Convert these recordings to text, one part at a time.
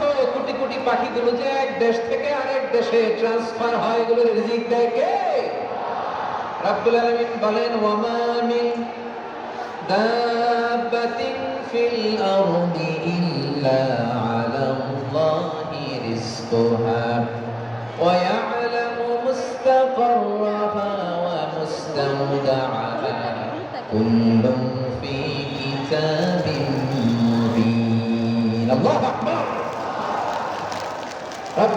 লক্ষ কোটি কোটি পাখিগুলো যে এক দেশ থেকে আরেক দেশে ট্রান্সফার হয়, এগুলোর রিজিক দেয় কে? রাব্বুল আলামিন বলেন, ওয়ামা মিন ফিল আরদি ইল্লা আলাল্লাহি রিজকুহা। ওয়া ইয়ালামু মুস্তাকাররাহা ওয়া মুস্তাওদাআহা কুল্লুন ফি কিতাবিন মুবিন। আল্লাহু আকবার।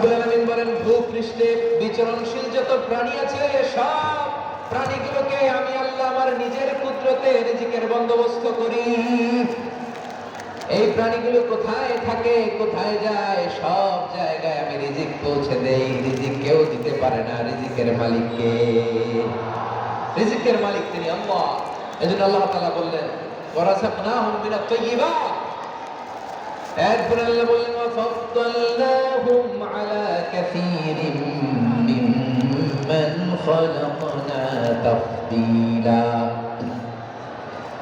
রব্বুল বলেন, ভূপৃষ্ঠে বিচরণশীল যত প্রাণী আছে, সব প্রাণীগুলোকে আমি আল্লাহ আমার নিজের কুদরতে রিজিকের বন্দোবস্ত করি। এই প্রাণীগুলো কোথায় থাকে, কোথায় যায়, সব জায়গায় আমি রিজিক পৌঁছে দেই। রিজিক কেউ দিতে পারে না, রিজিকের মালিককে রিজিকের মালিক তিনি আল্লাহ। এজন্য আল্লাহ তাআলা বললেন ওয়ারাসাকনাহুম মিনাত তাইয়্যিবাত এরপর আল্লাহ বললেন আলা কাসীরিম মিমমান খালাকনা তাফদীলা।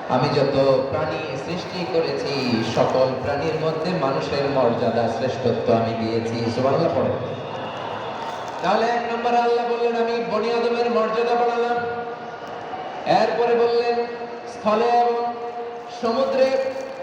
আমি যত প্রাণী সৃষ্টি করেছি, সকল প্রাণীর মধ্যে মানুষের মর্যাদা শ্রেষ্ঠত্ব আমি দিয়েছি। সুবহানাল্লাহ, পড়ে। তাহলে এক নম্বর আল্লাহ বললেন, আমি বনি আদমের মর্যাদা বাড়ালাম। এরপরে বললেন, স্থলে এবং সমুদ্রে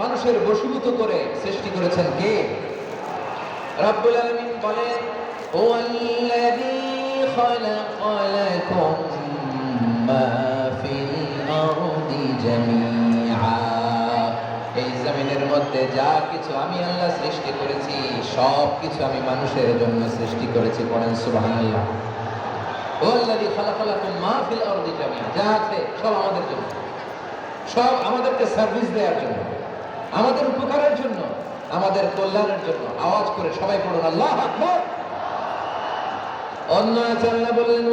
মানুষের বশীভূত করে সৃষ্টি করেছেন কে? রব্বুল আলামিন বলেন ও আল্লাযী খালাকা লাকুম মা ফিল আরদি জামিআ। এই জমিনের মধ্যে যা কিছু আমি আল্লাহ সৃষ্টি করেছি, সব কিছু আমি মানুষের জন্য সৃষ্টি করেছি। পড়েন সুবহানাল্লাহ। ও আল্লাযী খালাকা লাকুম মা ফিল আরদি জামিআ। যা আছে সব আমাদের জন্য। সব আমাদেরকে সার্ভিস দেওয়ার জন্য। আমাদের উপকারের জন্য, আমাদের কল্যাণের জন্য। আওয়াজ করে সবাই পড়ুন, আল্লাহ আকবর। অন্য আচার্য বললেন